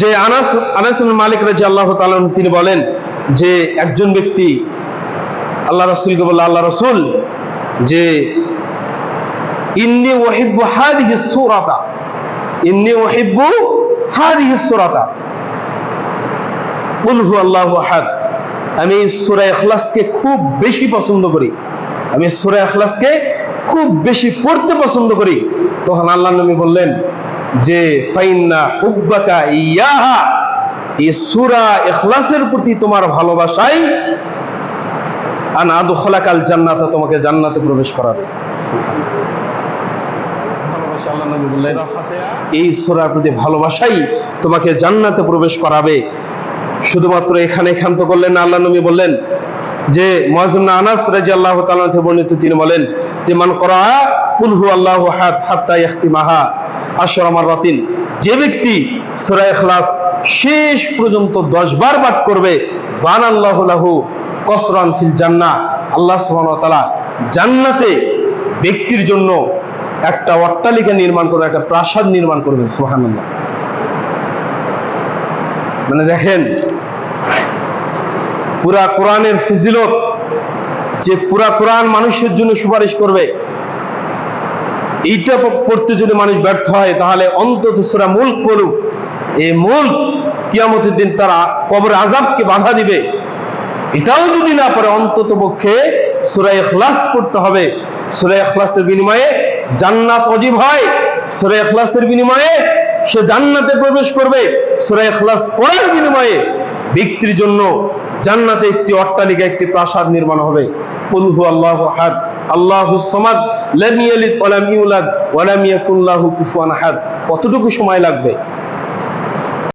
যে আনাস আনাস মালিক রাজি আল্লাহ তিনি বলেন যে একজন ব্যক্তি আল্লাহ রসুলকে বলল, আল্লাহ রসুল, যে ইন্নি ওহিব্বু হাদিহি সূরাতা, ইন্নি ওহিব্বু হাদিহি সূরাতা, কুল হু আল্লাহু আহাদ, আমি সূরা ইখলাসকে খুব বেশি পছন্দ করি, আমি সূরা ইখলাসকে খুব বেশি পড়তে পছন্দ করি। তখন আল্লাহ নবী বললেন যে ফাইন্না হুব্বাকা ইয়াহা এই সূরা ইখলাসের প্রতি তোমার ভালোবাসাই আন জান্নাত তোমাকে জান্নাতে প্রবেশ করাবে। আল্লাহ এই সূরার প্রতি ভালোবাসাই তোমাকে জান্নাতে প্রবেশ করাবে। শুধুমাত্র এখানে ক্ষান্ত করলেন না আল্লাহ নবী বললেন যে মুয়াজ্জিম আনাস রাদিয়াল্লাহু তাআলা থেকে বর্ণিত তিনি বলেন যে মান করা কুল হু আল্লাহু আহাদ হাত্তা আশরা মাররাতিন যে ব্যক্তি সূরা ইখলাস শেষ পর্যন্ত 10 বার পাঠ করবে, বানাল্লাহু লাহু কসরান ফিল জান্নাহ। আল্লাহ জান্নাতে ব্যক্তির জন্য একটা অট্টালিকা নির্মাণ করবে, একটা প্রাসাদ নির্মাণ করবে, সুবহানাল্লাহ। মানে দেখেন, পুরা কোরআনের ফিজিলত যে পুরা কোরআন মানুষের জন্য সুপারিশ করবে এইটা পড়তে যদি মানুষ ব্যর্থ হয়, তাহলে অন্তত সুরা মুল্ক পড়ুক। এই মুল্ক কিয়ামতের দিন তারা কবর আজাবকে বাধা দিবে। এটাও যদি না পারে অন্তত পক্ষে সুরা ইখলাস পড়তে হবে। সুরা ইখলাসের বিনিময়ে জান্নাত অজীব হয়। সুরা ইখলাসের বিনিময়ে সে জান্নাতে প্রবেশ করবে। সুরা ইখলাস পড়ার বিনিময়ে ব্যক্তির জন্য জান্নাতে একটি অট্টালিকা, একটি প্রাসাদ নির্মাণ হবে। কুল আল্লাহ আহাদ। আল্লাহু সমাদ লাম ইয়ালিদ ওয়া লাম ইউলাদ ওয়া লাম ইয়াকুল লাহু কুফুয়ান আহাদ। কতটুকু সময় লাগবে?